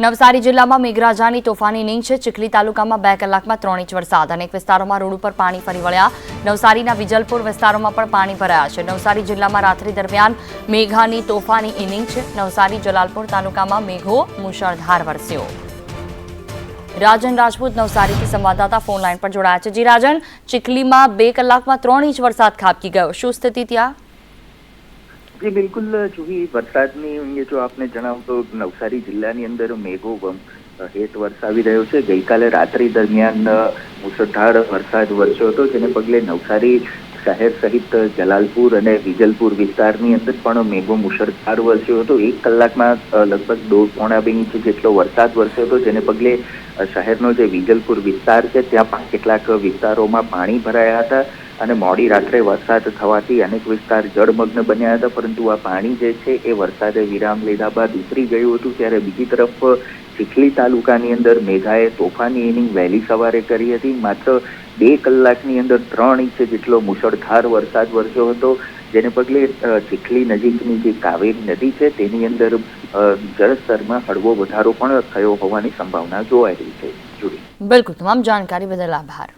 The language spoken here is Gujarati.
નવસારી જિલ્લામાં મેઘરાજાની તોફાની નીંગ છે. ચીખલી તાલુકામાં બે કલાકમાં ત્રણ ઇંચ વરસાદ અનેક વિસ્તારોમાં રોડ ઉપર પાણી ફરી વળ્યા. નવસારીના વિજલપુર વિસ્તારોમાં પણ પાણી ભરાયા છે. નવસારી જિલ્લામાં રાત્રિ દરમિયાન મેઘાની તોફાની ઇનિંગ છે. નવસારી જલાલપુર તાલુકામાં મેઘો મુશળધાર વરસ્યો. રાજન રાજપૂત નવસારીથી સંવાદદાતા ફોન લાઈન પર જોડાયા છે. જી રાજન, ચીખલીમાં બે કલાકમાં ત્રણ ઇંચ વરસાદ ખાબકી ગયો. શું સ્થિતિ ત્યાં? જી બિલકુલ જુહી વરસાદની અંગે જો આપને જણાવું તો નવસારી જિલ્લાની અંદર મેઘો હેત વરસાવી રહ્યો છે. ગઈકાલે રાત્રિ દરમિયાન મુસળધાર વરસાદ વરસ્યો હતો, જેને પગલે નવસારી શહેર સહિત જલાલપુર અને વિજલપુર વિસ્તારની અંદર પણ મેઘો મુશળધાર વરસ્યો હતો. એક કલાકમાં લગભગ દોઢ પોણા બે ઇંચ જેટલો વરસાદ વરસ્યો હતો, જેને પગલે શહેરનો જે વિજલપુર વિસ્તાર છે, ત્યાં કેટલાક વિસ્તારોમાં પાણી ભરાયા હતા. અને મોડી રાત્રે વરસાદ થવાથી અનેક વિસ્તાર જળમગ્ન બન્યા હતા, પરંતુ આ પાણી જે છે એ વરસાદે વિરામ લીધા બાદ ઉતરી ગયું હતું. ત્યારે બીજી તરફ ચીખલી તાલુકાની અંદર મેઘાએ તોફાની ઇનિંગ વહેલી સવારે કરી હતી. માત્ર બે કલાકની અંદર ત્રણ ઇંચ જેટલો મુશળધાર વરસાદ વરસ્યો હતો, જેને પગલે ચીખલી નજીકની જે કાવેરી નદી છે તેની અંદર જળસ્તરમાં હળવો વધારો પણ થયો હોવાની સંભાવના જોવાઈ રહી છે. બિલકુલ, તમામ જાણકારી બદલ આભાર.